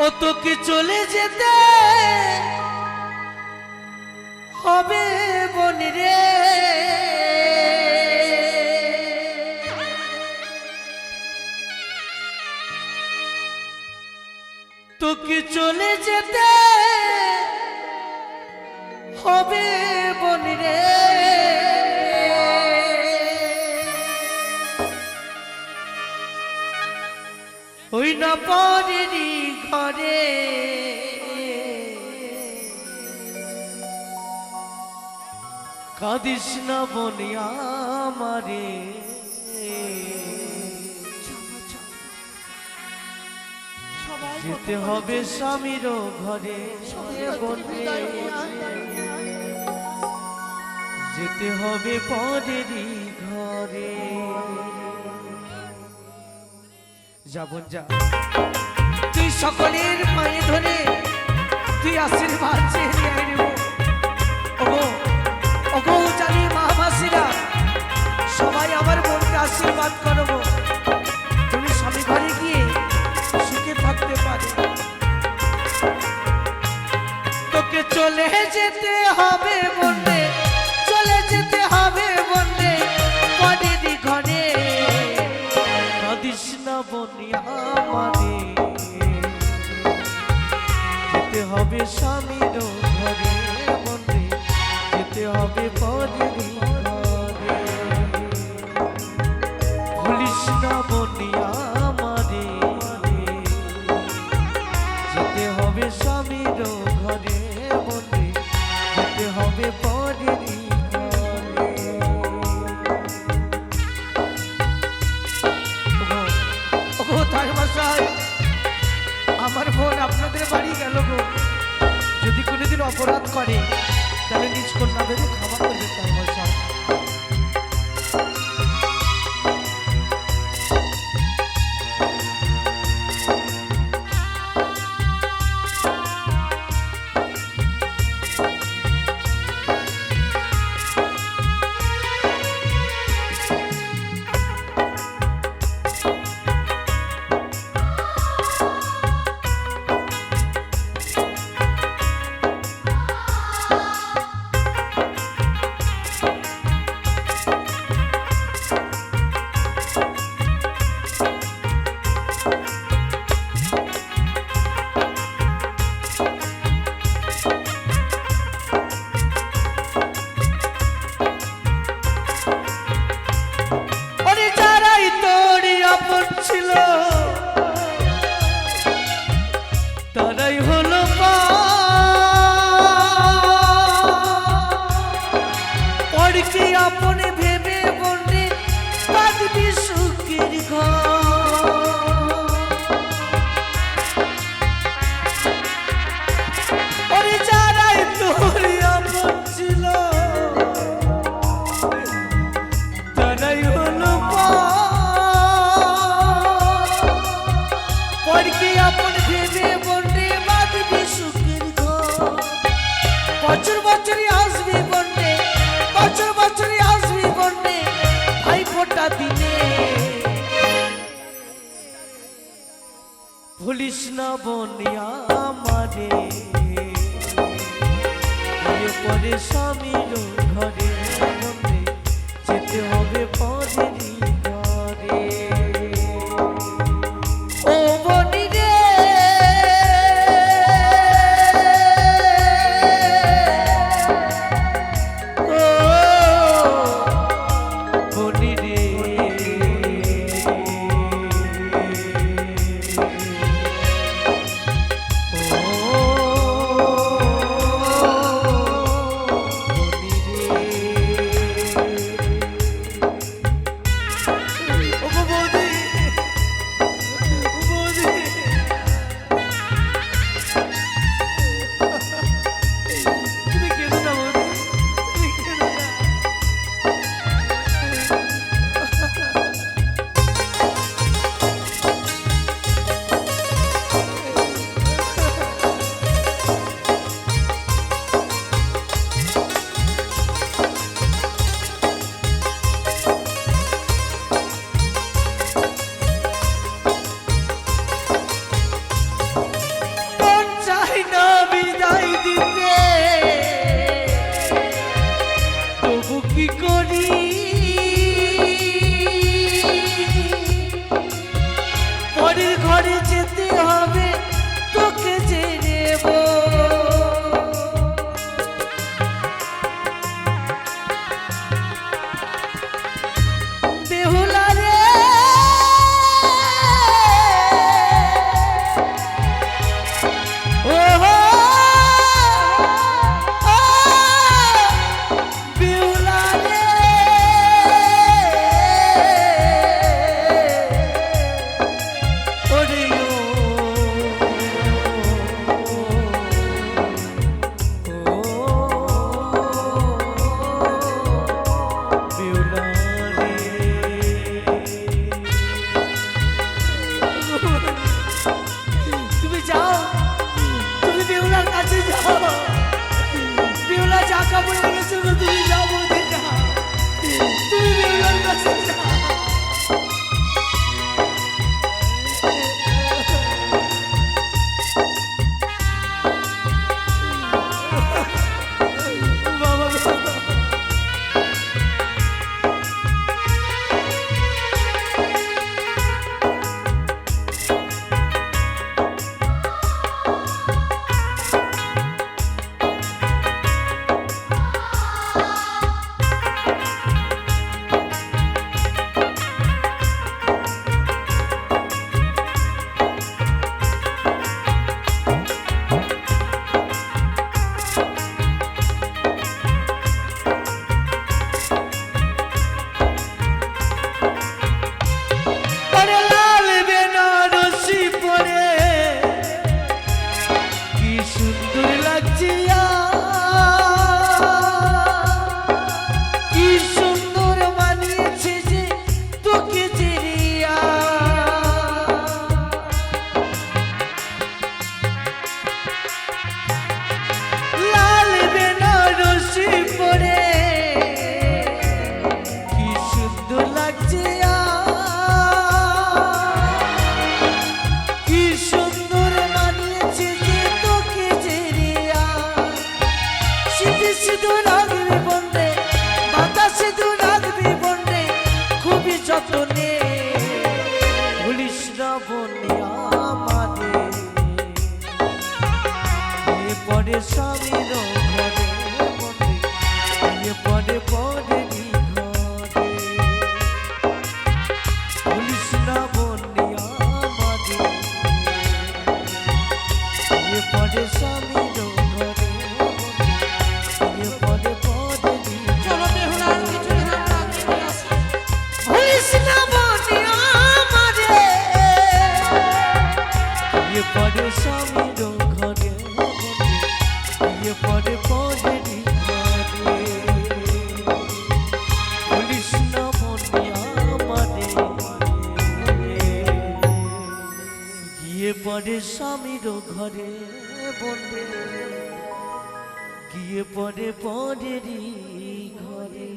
ও কি চলে যেতে? হবে বনিরে তোকে চলে যেতে? হবে বনিরে ওই না পরেরই হরে কাদিস না বনিয়া মারে যেতে হবে স্বামীর ঘরে। যেতে হবে পরেরই ঘরে। যাবন যা। সকলের পায়ে ধরে তুই আশীর্বাদ চেয়ে নেব অপরাধ করে। ভুলিস না বনিয়া মারে পরে স্বামীর You Do not. পরে স্বামীর ঘরে বন্ধে গিয়ে পরে পরেরই ঘরে।